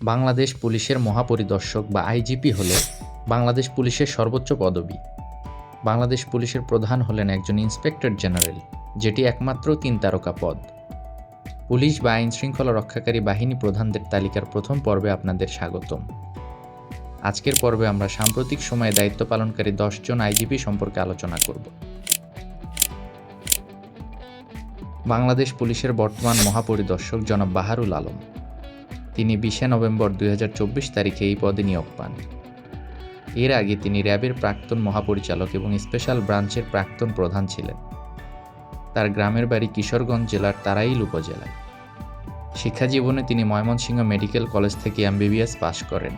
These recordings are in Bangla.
বাংলাদেশ পুলিশের মহাপরিদর্শক বা আইজিপি হল বাংলাদেশ পুলিশের সর্বোচ্চ পদবি। বাংলাদেশ পুলিশের প্রধান হলেন একজন ইন্সপেক্টর জেনারেল, যেটি একমাত্র তিন তারকা পদ। পুলিশ বা আইন শৃঙ্খলা রক্ষাকারী বাহিনী প্রধানদের তালিকার প্রথম পর্বে আপনাদের স্বাগতম। আজকের পর্বে আমরা সাম্প্রতিক সময়ে দায়িত্ব পালনকারী দশজন আইজিপি সম্পর্কে আলোচনা করব। বাংলাদেশ পুলিশের বর্তমান মহাপরিদর্শক জনাব বাহারুল আলম। তিনি বিশে নভেম্বর দুই হাজার চব্বিশ তারিখে এই পদে নিয়োগ পান। এর আগে তিনি র্যাবের প্রাক্তন মহাপরিচালক এবং স্পেশাল ব্রাঞ্চের প্রাক্তন প্রধান ছিলেন। তার গ্রামের বাড়ি কিশোরগঞ্জ জেলার তারাইল উপজেলায়। শিক্ষাজীবনে তিনি ময়মনসিংহ মেডিকেল কলেজ থেকে এমবিবিএস পাশ করেন।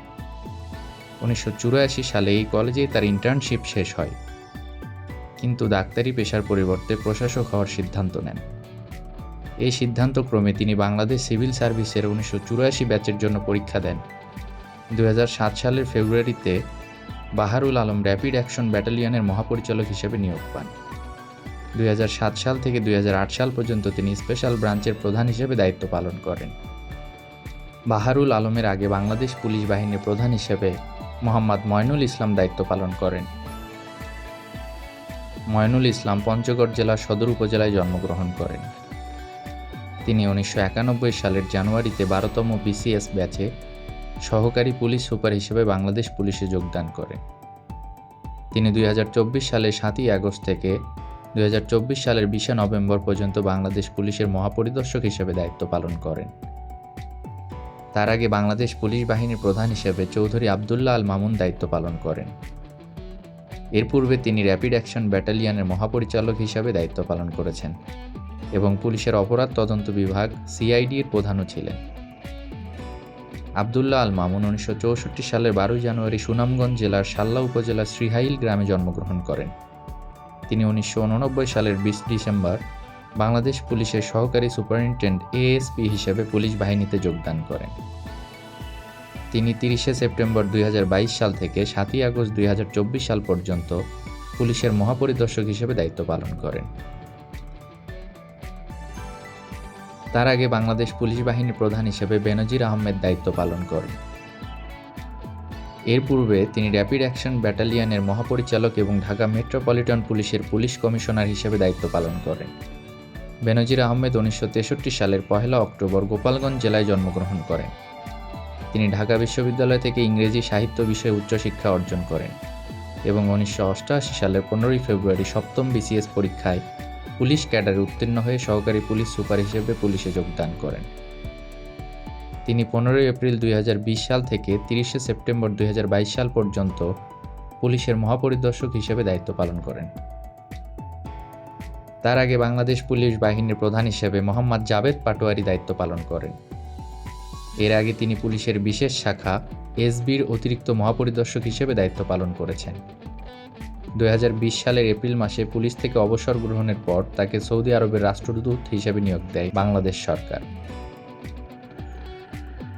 উনিশশো চুরাশি সালে এই কলেজে তার ইন্টার্নশিপ শেষ হয়। কিন্তু ডাক্তারি পেশার পরিবর্তে প্রশাসক হওয়ার সিদ্ধান্ত নেন। এই সিদ্ধান্ত ক্রমে তিনি বাংলাদেশ সিভিল সার্ভিসের উনিশশো চুরাশি ব্যাচের জন্য পরীক্ষা দেন। দুই হাজার সাত সালের ফেব্রুয়ারিতে বাহারুল আলম র্যাপিড অ্যাকশন ব্যাটালিয়নের মহাপরিচালক হিসেবে নিয়োগ পান। দুই হাজার সাত সাল থেকে দুই হাজার আট সাল পর্যন্ত তিনি স্পেশাল ব্রাঞ্চের প্রধান হিসেবে দায়িত্ব পালন করেন। বাহারুল আলমের আগে বাংলাদেশ পুলিশ বাহিনীর প্রধান হিসেবে মোহাম্মদ ময়নুল ইসলাম দায়িত্ব পালন করেন। ময়নুল ইসলাম পঞ্চগড় জেলার সদর উপজেলায় জন্মগ্রহণ করেন। তিনি উনিশশো একানব্বই সালের জানুয়ারিতে বারোতম বিসিএস ব্যাচে সহকারী পুলিশ সুপার হিসেবে বাংলাদেশ পুলিশে যোগদান করেন। তিনি দুই সালের সাতই আগস্ট থেকে দুই হাজার চব্বিশ সালের বিশে নভেম্বর পর্যন্ত বাংলাদেশ পুলিশের মহাপরিদর্শক হিসেবে দায়িত্ব পালন করেন। তার আগে বাংলাদেশ পুলিশ বাহিনীর প্রধান হিসেবে চৌধুরী আবদুল্লাহ আল মামুন দায়িত্ব পালন করেন। এর পূর্বে তিনি র্যাপিড অ্যাকশন ব্যাটালিয়নের মহাপরিচালক হিসাবে দায়িত্ব পালন করেছেন। এবং পুলিশের অপরাধ তদন্ত বিভাগ সিআইডির প্রধানও ছিলেন। আবদুল্লাহ আল মামুন উনিশশো চৌষট্টি সালের বারোই জানুয়ারি সুনামগঞ্জ জেলার সাল্লা উপজেলার শ্রীহাইল গ্রামে জন্মগ্রহণ করেন। তিনি উনিশশো উননব্বই সালের বিশ ডিসেম্বর বাংলাদেশ পুলিশের সহকারী সুপারিনটেন্ডেন্ট এএসপি হিসেবে পুলিশ বাহিনীতে যোগদান করেন। তিনি তিরিশে সেপ্টেম্বর দুই হাজার বাইশ সাল থেকে সাতই আগস্ট দুই হাজার চব্বিশ সাল পর্যন্ত পুলিশের মহাপরিদর্শক হিসেবে দায়িত্ব পালন করেন। তার আগে বাংলাদেশ পুলিশ বাহিনীর প্রধান হিসেবে বেনজির আহমেদ দায়িত্ব পালন করেন। এর পূর্বে তিনি র্যাপিড অ্যাকশন ব্যাটালিয়নের মহাপরিচালক এবং ঢাকা মেট্রোপলিটন পুলিশের পুলিশ কমিশনার হিসেবে দায়িত্ব পালন করেন। বেনজির আহমেদ উনিশশো তেষট্টি সালের পহেলা অক্টোবর গোপালগঞ্জ জেলায় জন্মগ্রহণ করেন। তিনি ঢাকা বিশ্ববিদ্যালয় থেকে ইংরেজি সাহিত্য বিষয়ে উচ্চশিক্ষা অর্জন করেন এবং উনিশশো অষ্টআশি সালের পনেরোই ফেব্রুয়ারি সপ্তম বিসিএস পরীক্ষায় পুলিশ ক্যাডারে উত্তীর্ণ হয়ে সহকারী পুলিশ সুপার হিসেবে পুলিশে যোগদান করেন। তিনি পনেরোই এপ্রিল দুই হাজার বিশ সাল থেকে তিরিশে সেপ্টেম্বর দুই সাল পর্যন্ত পুলিশের মহাপরিদর্শক হিসেবে দায়িত্ব পালন করেন। তার আগে বাংলাদেশ পুলিশ বাহিনীর প্রধান হিসেবে মোহাম্মদ জাভেদ পাটোয়ারি দায়িত্ব পালন করেন। এর আগে তিনি পুলিশের বিশেষ শাখা এসবির অতিরিক্ত মহাপরিদর্শক হিসেবে দায়িত্ব পালন করেছেন। দুই হাজার বিশ সালের এপ্রিল মাসে পুলিশ থেকে অবসর গ্রহণের পর তাকে সৌদি আরবের রাষ্ট্রদূত হিসেবে নিয়োগ দেয় বাংলাদেশ সরকার।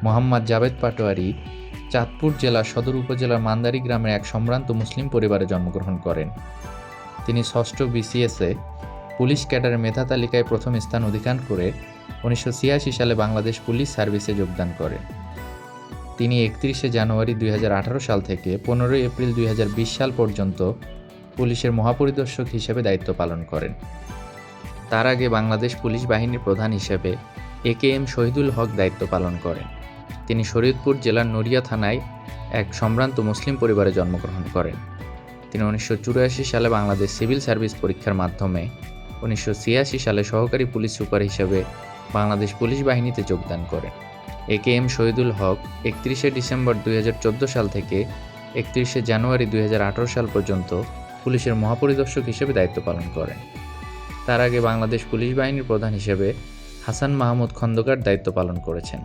মোহাম্মদ জাভেদ পাটোয়ারি চাঁদপুর জেলার সদর উপজেলার মান্দারি গ্রামের এক সম্ভ্রান্ত মুসলিম পরিবারে জন্মগ্রহণ করেন। তিনি ষষ্ঠ বিসিএসে পুলিশ ক্যাডারের মেধা তালিকায় প্রথম স্থান অধিকার করে উনিশশো ছিয়াশি সালে বাংলাদেশ পুলিশ সার্ভিসে যোগদান করেন। তিনি একত্রিশে জানুয়ারি দুই হাজার আঠারো সাল থেকে পনেরোই এপ্রিল দুই হাজার বিশ সাল পর্যন্ত পুলিশের মহাপরিদর্শক হিসেবে দায়িত্ব পালন করেন। তার আগে বাংলাদেশ পুলিশ বাহিনীর প্রধান হিসেবে এ কে এম শহীদুল হক দায়িত্ব পালন করেন। তিনি শরীয়তপুর জেলার নড়িয়া থানায় এক সম্ভ্রান্ত মুসলিম পরিবারে জন্মগ্রহণ করেন। তিনি উনিশশো চুরাশি সালে বাংলাদেশ সিভিল সার্ভিস পরীক্ষার মাধ্যমে উনিশশো ছিয়াশি সালে সহকারী পুলিশ সুপার হিসেবে বাংলাদেশ পুলিশ বাহিনীতে যোগদান করেন। এ কে এম শহীদুল হক একত্রিশে ডিসেম্বর দুই হাজার চোদ্দ সাল থেকে একত্রিশে জানুয়ারি দুই হাজার আঠেরো সাল পর্যন্ত পুলিশের মহাপরিদর্শক হিসেবে দায়িত্ব পালন করেন। তার আগে বাংলাদেশ পুলিশ বাহিনীর প্রধান হিসেবে হাসান মাহমুদ খন্দকার দায়িত্ব পালন করেছেন।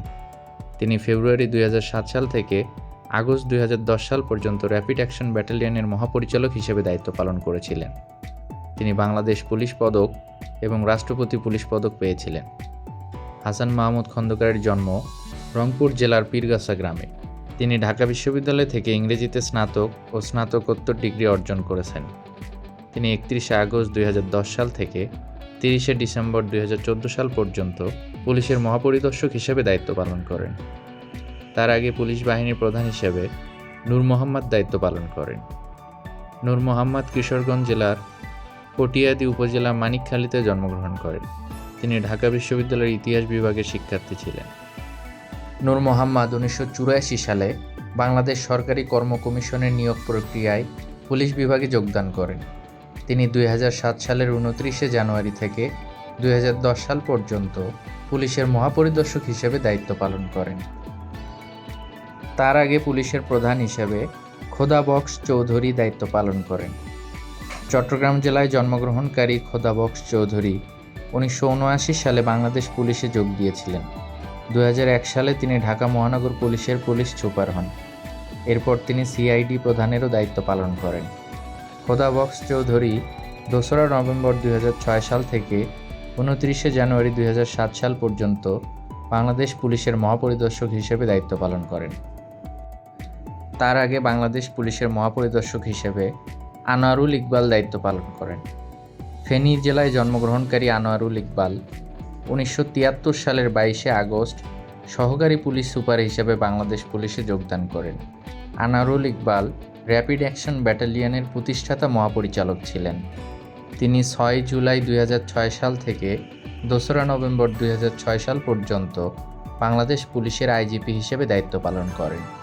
তিনি ফেব্রুয়ারি দুই হাজার সাত সাল থেকে আগস্ট দুই হাজার দশ সাল পর্যন্ত র্যাপিড অ্যাকশন ব্যাটালিয়নের মহাপরিচালক হিসেবে দায়িত্ব পালন করেছিলেন। তিনি বাংলাদেশ পুলিশ পদক এবং রাষ্ট্রপতি পুলিশ পদক পেয়েছিলেন। হাসান মাহমুদ খন্দকারের জন্ম রংপুর জেলার পীরগাছা গ্রামে। তিনি ঢাকা বিশ্ববিদ্যালয় থেকে ইংরেজিতে স্নাতক ও স্নাতকোত্তর ডিগ্রি অর্জন করেছেন। তিনি একত্রিশে আগস্ট দুই হাজার দশ সাল থেকে তিরিশে ডিসেম্বর দুই হাজার চোদ্দ সাল পর্যন্ত পুলিশের মহাপরিদর্শক হিসেবে দায়িত্ব পালন করেন। তার আগে পুলিশ বাহিনীর প্রধান হিসেবে নূর মোহাম্মদ দায়িত্ব পালন করেন। নূর মোহাম্মদ কিশোরগঞ্জ জেলার কটিয়াদি উপজেলা মানিকখালীতে জন্মগ্রহণ করেন। তিনি ঢাকা বিশ্ববিদ্যালয়ের ইতিহাস বিভাগের শিক্ষার্থী ছিলেন। নূর মোহাম্মদ উনিশশো চুরাশি সালে বাংলাদেশ সরকারি কর্ম কমিশনের নিয়োগ প্রক্রিয়ায় পুলিশ বিভাগে যোগদান করেন। তিনি দুই হাজার সাত সালের উনত্রিশে জানুয়ারি থেকে দুই হাজার দশ সাল পর্যন্ত পুলিশের মহাপরিদর্শক হিসেবে দায়িত্ব পালন করেন। তার আগে পুলিশের প্রধান হিসেবে খোদা বক্স চৌধুরী দায়িত্ব পালন করেন। চট্টগ্রাম জেলায় জন্মগ্রহণকারী খোদা বক্স চৌধুরী উনিশশো উনআশি সালে বাংলাদেশ পুলিশে যোগ দিয়েছিলেন। দুই হাজার এক সালে তিনি ঢাকা মহানগর পুলিশের পুলিশ সুপার হন। এরপর তিনি সিআইডি প্রধানেরও দায়িত্ব পালন করেন। খোদা বক্স চৌধুরী দোসরা নভেম্বর দুই হাজার ছয় সাল থেকে উনত্রিশে জানুয়ারি দুই হাজার সাত সাল পর্যন্ত বাংলাদেশ পুলিশের মহাপরিদর্শক হিসেবে দায়িত্ব পালন করেন। তার আগে বাংলাদেশ পুলিশের মহাপরিদর্শক হিসেবে আনোয়ারুল ইকবাল দায়িত্ব পালন করেন। ফেনী জেলায় জন্মগ্রহণকারী আনোয়ারুল ইকবাল উনিশশো তিয়াত্তর সালের বাইশে আগস্ট সহকারী পুলিশ সুপার হিসেবে বাংলাদেশ পুলিশে যোগদান করেন। আনারুল ইকবাল র্যাপিড অ্যাকশন ব্যাটালিয়নের প্রতিষ্ঠাতা মহাপরিচালক ছিলেন। তিনি ছয় জুলাই দুই হাজার ছয় সাল থেকে দোসরা নভেম্বর দুই হাজার ছয় সাল পর্যন্ত বাংলাদেশ পুলিশের আইজিপি হিসেবে দায়িত্ব পালন করেন।